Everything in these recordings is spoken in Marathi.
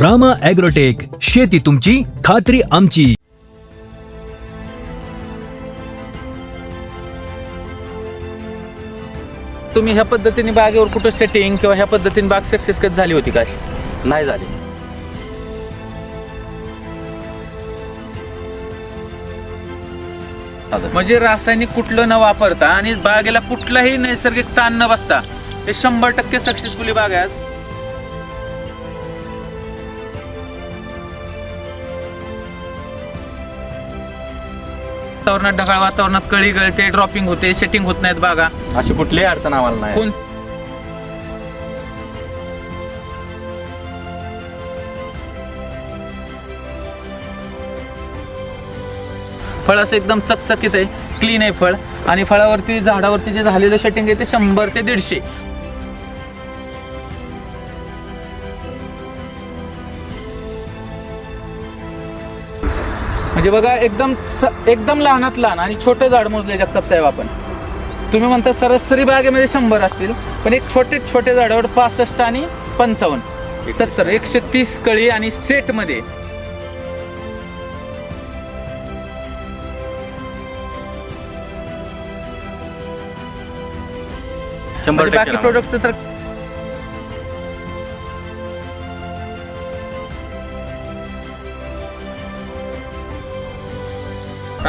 रामा ॲग्रोटेक शेती तुमची खात्री आमची. तुम्ही ह्या पद्धतीने बागेवर कुठं सेटिंग किंवा ह्या पद्धतीने बाग सक्सेस कधी झाली होती का? अशी? नाही झाली. म्हणजे रासायनिक कुठलं न वापरता आणि बागेला कुठलाही नैसर्गिक ताण न बसता हे शंभर टक्के सक्सेसफुली बाग आहे आज. वातावरणात ढगाळ वातावरणात कळी गळते ड्रॉपिंग होते सेटिंग होत नाहीत बागा. अशी कुठलीही अडचण आम्हाला नाही. कोण फळ असं एकदम चकचकीत आहे. क्लीन आहे फळ. आणि फळावरती झाडावरती जे झालेलं शेटिंग आहे ते शंभर ते दीडशे. म्हणजे बघा एकदम एकदम लहानात लहान आणि छोटे झाड मोजले जगताप साहेब आपण. तुम्ही म्हणता सरासरी बागेमध्ये शंभर असतील पण एक छोटे छोटे झाडावर पासष्ट आणि पंचावन्न सत्तर एकशे तीस कळी आणि सेटमध्ये शंभर म्हणजे बाकी टक्के प्रोडक्टचं तर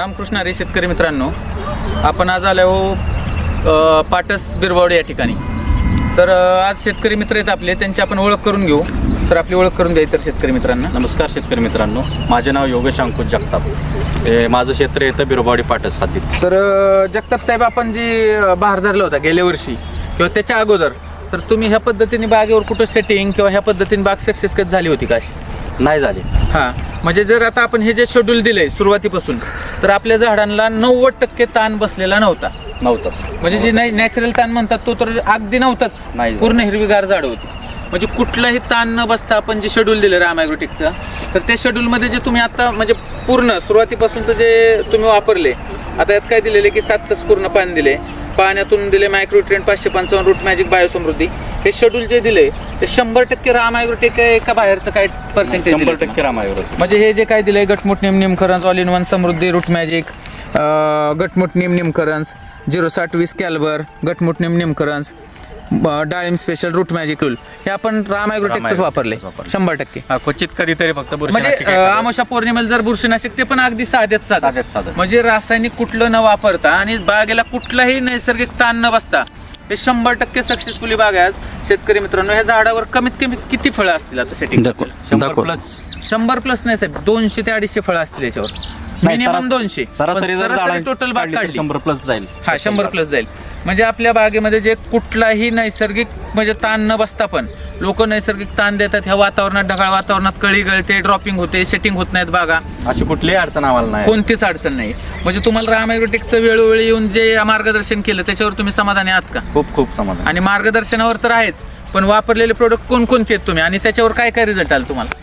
रामकृष्ण हरी शेतकरी मित्रांनो आपण आज आलो अ, पाटस बिरबावडे या ठिकाणी. तर आज शेतकरी मित्र आहेत आपले त्यांची आपण ओळख करून घेऊ. तर आपली ओळख करून द्यायची तर शेतकरी मित्रांना. नमस्कार शेतकरी मित्रांनो माझे नाव योगेश अंकुश जगताप. हे माझं क्षेत्र येतं बिरोबाडी पाटस हद्दीत तर जगताप साहेब आपण जी बहार धरला होता गेल्या वर्षी किंवा त्याच्या अगोदर तर तुम्ही ह्या पद्धतीने बागेवर कुठं सेटिंग किंवा ह्या पद्धतीने बाग सक्सेस झाली होती का अशी? नाही झाली. हा. म्हणजे जर आता आपण हे जे शेड्यूल दिलंय सुरुवातीपासून तर आपल्या झाडांना नव्वद टक्के ताण बसलेला नव्हता. नव्हतंच म्हणजे जे नॅचरल ताण म्हणतात तो तर अगदी नव्हताच. नाही. पूर्ण हिरवीगार झाड होती. म्हणजे कुठलाही ताण न बसता आपण जे शेड्यूल दिलं रामायग्रोटिकचं तर त्या शेड्यूलमध्ये जे तुम्ही आता म्हणजे पूर्ण सुरुवातीपासूनचं जे तुम्ही वापरले आता यात काय दिलेले की सात तास पूर्ण पाणी दिले. पाण्यातून दिले मायक्रोट्रेंट पाचशे पंचावन्न रूट मॅजिक बायोसमृद्धी हे शेड्यूल जे दिले ते शंभर टक्के रामायग्रोटेक आहे का बाहेरचं काय पर्सेंटेज शंभर टक्के रामायवर म्हणजे हे जे काय दिलंय गटमुट निम निमकरंज all in one Samruddhi root magic गटमुट निम निमकरंज झिरो साठ वीस कॅल्बर गटमुट निम निमकरंज ब- डाळिंब स्पेशल रूट मॅजिक रूल हे आपण राम ॲग्रोटेकच राम वापरले. शंभर टक्के. क्वचित कधीतरी फक्त म्हणजे आमोशा पौर्णिमेला जर बुरशीनाशक ते पण अगदी साध्यात साधं. साध्यात साधं. म्हणजे रासायनिक कुठलं न वापरता आणि बागेला कुठलाही नैसर्गिक ताण न बसता हे शंभर टक्के सक्सेसफुली बाग आहे आज. शेतकरी मित्रांनो ह्या झाडावर कमीत कमी किती फळं असतील आता सेटिंग शंभर दाखव. प्लस शंभर प्लस नाही साहेब दोनशे ते अडीचशे फळं असतील याच्यावर. नाही, मिनिमम सरा- दोनशे. सरासरी जर झाडांची टोटल बाग काढली तर काढली. शंभर प्लस जाईल. हा शंभर प्लस जाईल. म्हणजे आपल्या बागेमध्ये जे कुठलाही नैसर्गिक म्हणजे ताण न बसता पण लोक नैसर्गिक ताण देतात. ह्या वातावरणात ढगाळ वातावरणात कळी गळते ड्रॉपिंग होते सेटिंग होत नाहीत बागा. अशी कुठलीही अडचण आम्हाला नाही. कोणतीच अडचण नाही. म्हणजे तुम्हाला राम ॲग्रोटेकचं वेळोवेळी येऊन जे मार्गदर्शन केलं त्याच्यावर तुम्ही समाधानी आहात का? खूप खूप समाधान. आणि मार्गदर्शनावर तर आहेच पण वापरलेले प्रोडक्ट कोणकोणते आहेत तुम्ही? आणि त्याच्यावर काय काय रिझल्ट आला तुम्हाला?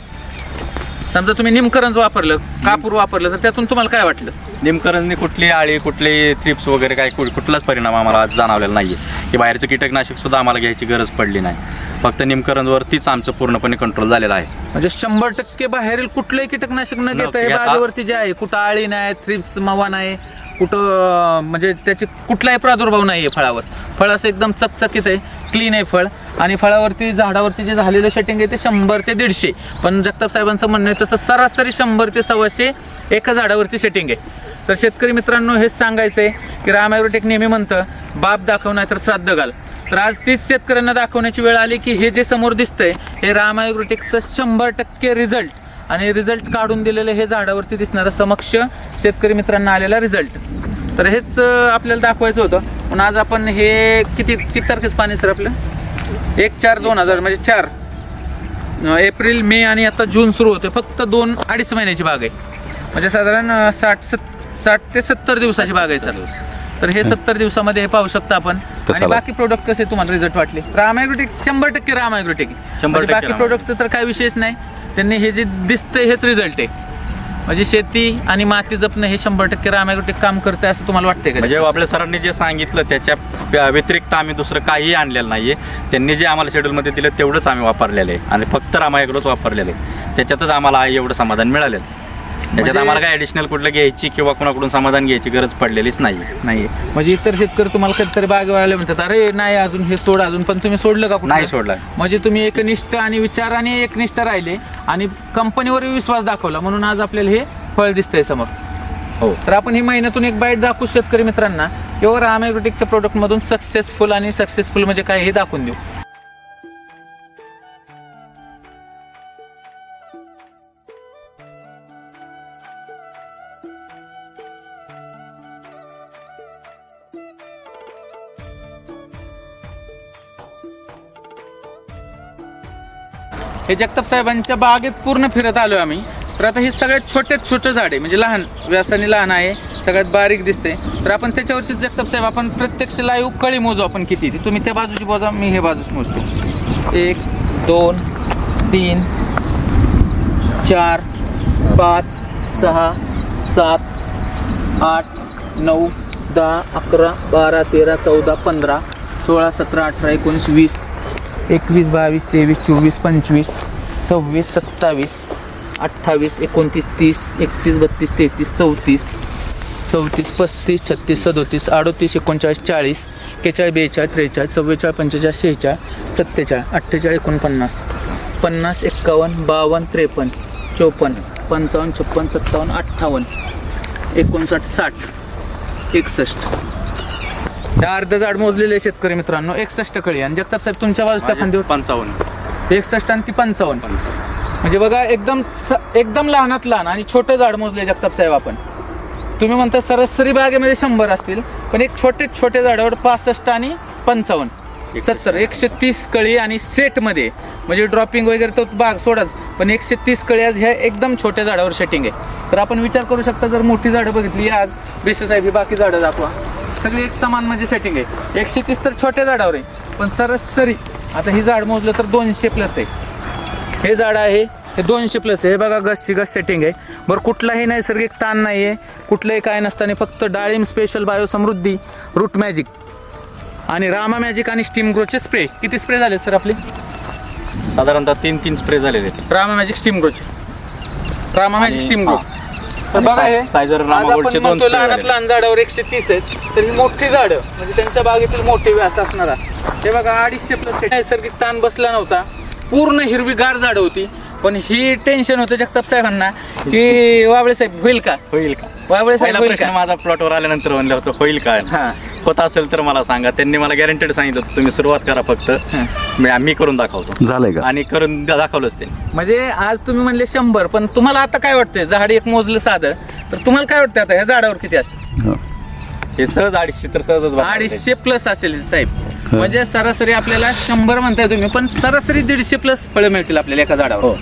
समजा तुम्ही निमकरंज वापरलं कापूर वापरलं तर त्यातून तुम्हाला काय वाटलं? निमकरंजनी कुठली आळी कुठली थ्रिप्स वगैरे काय कु- कुठलाच परिणाम आम्हाला आज जाणवलेला नाही आहे की बाहेरचं कीटकनाशक सुद्धा आम्हाला घ्यायची गरज पडली नाही. फक्त निमकरंजवरतीच आमचं पूर्णपणे कंट्रोल झालेला आहे. म्हणजे शंभर टक्के बाहेरील कुठलंही कीटकनाशक न घेता हे घेता. बागेवरती जे आहे कुठं आळी नाही थ्रिप्स मवा नाही कुठं अं, म्हणजे त्याची कुठलाही प्रादुर्भाव नाही आहे फळावर. फळ असं एकदम चकचकीत आहे क्लीन आहे फळ. आणि फळावरती झाडावरती जे झालेलं शेटिंग आहे ते शंभर ते दीडशे. पण जगताप साहेबांचं म्हणणं आहे तसं सरासरी शंभर ते सव्वाशे एका झाडावरती सेटिंग आहे. तर शेतकरी मित्रांनो हेच सांगायचं आहे की राम ॲग्रोटेक नेहमी म्हणतं बाप दाखवणं तर श्राद्ध घाल. तर आज तीच शेतकऱ्यांना दाखवण्याची वेळ आली की हे जे समोर दिसतंय हे राम शंभर टक्के रिझल्ट आणि रिझल्ट काढून दिलेलं हे झाडावरती दिसणारं समक्ष शेतकरी मित्रांना आलेला रिझल्ट तर हेच आपल्याला दाखवायचं होतं. पण आज आपण हे किती किती तारखेच पाणी सर आपलं? एक चार दोन हजार म्हणजे चार. एप्रिल मे आणि आता जून सुरू होते फक्त दोन अडीच महिन्याची बाग आहे. म्हणजे साधारण साठ सत साठ ते सत्तर दिवसाची बाग आहे सर. तर हे सत्तर दिवसामध्ये हे पाहू शकता आपण. आणि? बाकी प्रोडक्ट कसे तुम्हाला रिझल्ट वाटले? राम ॲग्रोटेक शंभर टक्के राम ॲग्रोटेक शंभर टक्के बाकी राम प्रोडक्टचं तर काय विशेष नाही. त्यांनी हे जे दिसतंय हेच रिझल्ट आहे. म्हणजे शेती आणि माती जपणं हे शंभर टक्के राम काम करते असं तुम्हाला वाटतंय का? म्हणजे आपल्या सरांनी जे सांगितलं त्याच्या व्यतिरिक्त आम्ही दुसरं काहीही आणलेलं नाहीये. त्यांनी जे आम्हाला शेड्यूलमध्ये दिलं तेवढंच आम्ही वापरलेलं आहे. आणि फक्त रामायगडच वापरलेलं आहे. त्याच्यातच आम्हाला एवढं समाधान मिळालेलं त्याच्यात म्हणजे- आम्हाला काय ॲडिशनल कुठलं घ्यायची किंवा कोणाकडून समाधान घ्यायची गरज पडलेलीच नाही नाही म्हणजे इतर शेतकरी तुम्हाला कधीतरी बागेवाले म्हणतात अरे नाही अजून हे सोड अजून पण तुम्ही सोडलं का कुठलं? नाही सोडलं. म्हणजे तुम्ही एकनिष्ठ आणि विचाराने एकनिष्ठ राहिले आणि कंपनीवर विश्वास दाखवला. म्हणून आज आपल्याला हे फळ दिसतंय समोर. हो. तर आपण ही महिन्यातून एक बाईट दाखवू शेतकरी मित्रांना. किंवा रामायग्रोटिकच्या प्रोडक्टमधून सक्सेसफुल आणि सक्सेसफुल म्हणजे काय हे दाखवून देऊ. हे जगताप साहेबांच्या बागेत पूर्ण फिरत आलो आम्ही. तर आता हे सगळ्यात छोट्यात छोटं झाड आहे म्हणजे लहान व्यासाने लहान आहे सगळ्यात बारीक दिसते. तर आपण त्याच्यावरची जगताप साहेब आपण प्रत्यक्ष लाईव्ह कळी मोजू आपण किती ती. तुम्ही त्या बाजूची मोजा मी हे बाजूच मोजतो. एक दोन तीन चार पाच सहा सात आठ नऊ दहा अकरा बारा तेरा चौदा पंधरा सोळा सतरा अठरा एकोणीस वीस एकवीस बावीस तेवीस चोवीस पंचवीस सव्वीस सत्तावीस अठ्ठावीस एकोणतीस तीस एकतीस बत्तीस तेहतीस चौतीस चौतीस पस्तीस छत्तीस सदोतीस अडोतीस एकोणचाळीस चाळीस एकेचाळीस बेचाळीस त्रेचाळीस चव्वेचाळीस पंचेचाळीस शेहेचाळीस सत्तेचाळीस अठ्ठेचाळीस एकोणपन्नास पन्नास एक्कावन्न बावन्न त्रेपन्न चोपन्न पंचावन्न छप्पन्न सत्तावन्न अठ्ठावन्न एकोणसाठ साठ एकसष्ट. त्या अर्ध झाड मोजलेले शेतकरी मित्रांनो. एकसष्ट कळी आणि जगताप साहेब तुमच्या बाजूस त्या खांदीवर पंचावन्न. एकसष्ट आणि ती पंचावन्न. म्हणजे बघा एकदम स- एकदम लहानात लहान आणि छोटं झाड मोजले जगताप साहेब आपण. तुम्ही म्हणता सरासरी बागेमध्ये शंभर असतील पण एक छोटे छोटे झाडावर पासष्ट आणि पंचावन्न. सत्तर एकशे तीस कळी आणि सेटमध्ये. म्हणजे ड्रॉपिंग वगैरे तो बाग सोडाच पण एकशे तीस कळी आज ह्या एकदम छोट्या झाडावर सेटिंग आहे. तर आपण विचार करू शकता जर मोठी झाडं बघितली आज बेसे साहेब बाकी झाडं दाखवा. सगळी एक समान म्हणजे सेटिंग आहे. एकशे तीस तर छोट्या झाडावर आहे पण सरासरी आता ही झाड मोजलं तर दोनशे प्लस आहे. हे झाड आहे हे दोनशे प्लस आहे. हे बघा गसची गस सेटिंग आहे. बरं कुठलाही नैसर्गिक ताण नाही आहे कुठलंही काय नसताना फक्त डाळिंब special bio Samruddhi root magic आणि रामा मॅजिक आणि स्टीम ग्रोचे स्प्रे किती स्प्रे झाले सर आपले? साधारणतः तीन तीन स्प्रे झालेले रामा मॅजिक स्टीम ग्रोचे रामा मॅजिक स्टीम ग्रो बघा हे. आज आपण म्हणतो लहानात. लहान झाडावर एकशे तीस आहेत. तर ही मोठी झाडं म्हणजे त्यांच्या बागेतील मोठे व्यास असणारा हे बघा अडीचशे प्लस नैसर्गिक ताण बसला नव्हता. पूर्ण हिरवीगार झाडं होती. पण ही टेन्शन होतं जगताप साहेबांना की वाबळे साहेब होईल का? होईल का? वाबळे साहेब पहिला होईल प्रश्न का? माझा प्लॉटवर आल्यानंतर म्हणलं होतं होईल का? हा. होत असेल तर मला सांगा. त्यांनी मला गॅरंटेड सांगितलं होतं तुम्ही सुरुवात करा फक्त. मी मी करून दाखवतो. झालंय का? आणि करून दा- दाखवलंच ते म्हणजे आज तुम्ही म्हणले शंभर पण तुम्हाला आता काय वाटतंय? झाड एक मोजलं साधं तर तुम्हाला काय वाटतं आता? या झाडावर किती असेल? हो. हे सहज अडीचशे तर सहजच बघा. अडीचशे प्लस असेल साहेब. म्हणजे सरासरी आपल्याला शंभर म्हणताय तुम्ही पण सरासरी दीडशे प्लस फळं मिळतील आपल्याला एका झाडावर. हो.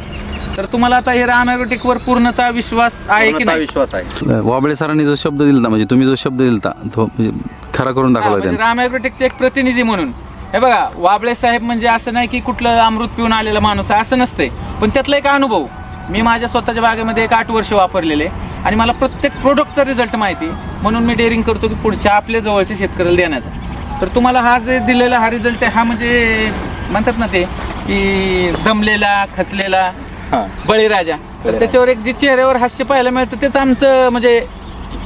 तर तुम्हाला आता हे राम ॲग्रोटेक वर पूर्णतः विश्वास आहे की पूर्णतः नाही? विश्वास आहे. वाबळे सरांनी जो शब्द दिलता म्हणजे तुम्ही जो शब्द दिलता तो म्हणजे खरा करून दाखवला म्हणजे त्यांनी. राम ॲग्रोटेकचे एक प्रतिनिधी म्हणून. हे बघा वाबळे साहेब म्हणजे असं नाही की कुठलं अमृत पिऊन आलेला माणूस आहे असं नसतंय. पण त्यातला एक अनुभव मी माझ्या स्वतःच्या बागेमध्ये एक आठ वर्ष वापरलेले. आणि मला प्रत्येक प्रोडक्टचा रिझल्ट माहिती. म्हणून मी डेअरिंग करतो की पुढच्या आपल्या जवळच्या शेतकऱ्याला देण्याचा. तर तुम्हाला हा जे दिलेला हा रिझल्ट आहे हा म्हणजे म्हणतात ना ते की दमलेला खचलेला बळीराजा. तर. त्याच्यावर एक जे चेहऱ्यावर हास्य पाहायला मिळतं तेच आमचं म्हणजे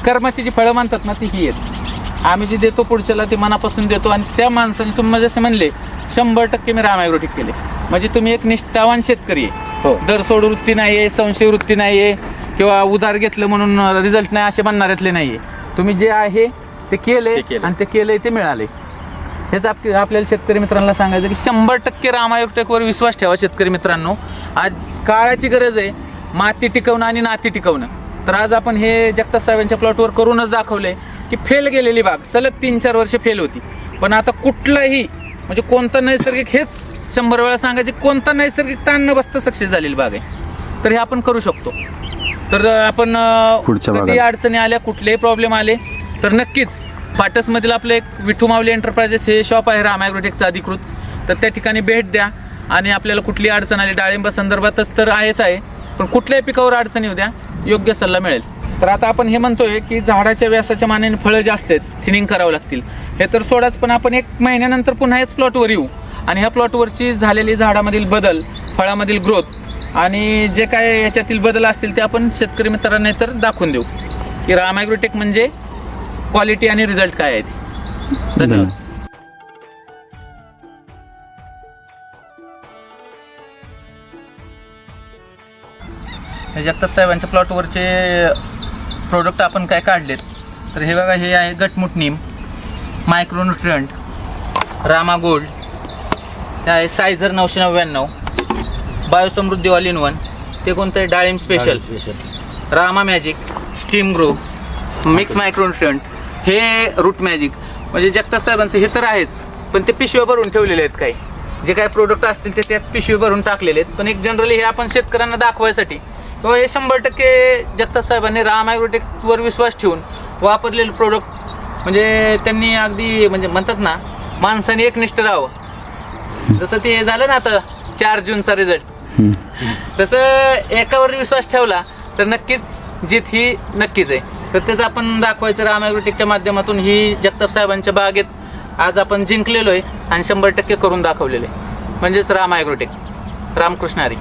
कर्माची जी फळं म्हणतात ना ती ही आहेत. आम्ही जे देतो पुढच्याला ते मनापासून देतो आणि त्या माणसाने तुम्ही जसे म्हणले शंभर टक्के मी रामायग्रोटिक केले. म्हणजे तुम्ही एक निष्ठावान शेतकरी आहे. हो. दर सोड वृत्ती नाही आहे संशय वृत्ती नाही आहे किंवा उधार घेतलं म्हणून रिझल्ट नाही असे म्हणणाऱ्यातले नाही आहे तुम्ही जे आहे ते केले ते. आणि ते केले ते मिळाले हेच आप आपल्याला शेतकरी मित्रांना सांगायचं की शंभर टक्के रामायोटेकवर विश्वास ठेवा शेतकरी मित्रांनो. आज काळाची गरज आहे माती टिकवणं आणि नाती टिकवणं. तर आज आपण हे जगताप साहेबांच्या प्लॉटवर करूनच दाखवले की फेल गेलेली बाग सलग तीन चार वर्ष फेल होती. पण आता कुठलाही म्हणजे कोणता नैसर्गिक हेच शंभर वेळा सांगायचे कोणता नैसर्गिक ताण न बसता सक्सेस झालेली बाग आहे. तर हे आपण करू शकतो. तर आपण पुढच्या कधी. अडचणी आल्या कुठलेही प्रॉब्लेम आले तर नक्कीच पाटसमधील आपलं एक विठू मावली एंटरप्राइजेस हे शॉप आहे राम ॲग्रोटेकचं अधिकृत. तर त्या ठिकाणी भेट द्या. आणि आपल्याला कुठली अडचण आली डाळिंब संदर्भातच तर आहेच आहे. पण कुठल्याही पिकावर अडचण येऊ द्या योग्य सल्ला मिळेल. तर आता आपण हे म्हणतोय की झाडाच्या व्यासाच्या मानाने फळं जास्त आहेत थिनिंग करावं लागतील. हे तर सोडाच पण आपण एक महिन्यानंतर पुन्हा हेच प्लॉटवर येऊ. आणि ह्या प्लॉटवरची झालेली झाडामधील बदल फळामधील ग्रोथ आणि जे काय याच्यातील बदल असतील ते आपण शेतकरी मित्रांना तर दाखवून देऊ. की राम ॲग्रोटेक म्हणजे क्वालिटी आणि रिझल्ट काय आहे ते. धन्यवाद. जगताप साहेबांच्या प्लॉटवरचे प्रोडक्ट आपण काय काढलेत? तर हे बघा हे आहे गटमुट नीम मायक्रोन्युट्रियंट रामा गोल्ड हे आहे सायझर नऊशे नव्याण्णव बायोसमृद्धी ऑल इन वन ते कोणतं आहे डाळिंब special Rama magic steam grow mix micronutrient हे रूट मॅजिक म्हणजे जगताप साहेबांचं हे तर आहेच पण ते पिशव्या भरून ठेवलेले आहेत काही. जे काही प्रोडक्ट असतील ते त्यात पिशवी भरून टाकलेले आहेत. पण एक जनरली हे आपण शेतकऱ्यांना दाखवायसाठी किंवा हे शंभर टक्के जगताप साहेबांनी राम ॲग्रोटेकवर विश्वास ठेवून वापरलेले प्रोडक्ट म्हणजे त्यांनी अगदी म्हणजे म्हणतात ना माणसाने एकनिष्ठ राहावं. जसं ते झालं ना आता चार जूनचा रिझल्ट तसं एकावर विश्वास ठेवला तर नक्कीच जीत ही नक्कीच आहे. तर त्याचं आपण दाखवायचं रामॅग्रोटिकच्या माध्यमातून ही जगताप साहेबांच्या बागेत आज आपण जिंकलेलो आहे आणि शंभर टक्के करून दाखवलेलो. आहे म्हणजेच राम ॲग्रोटेक रामकृष्ण हरी.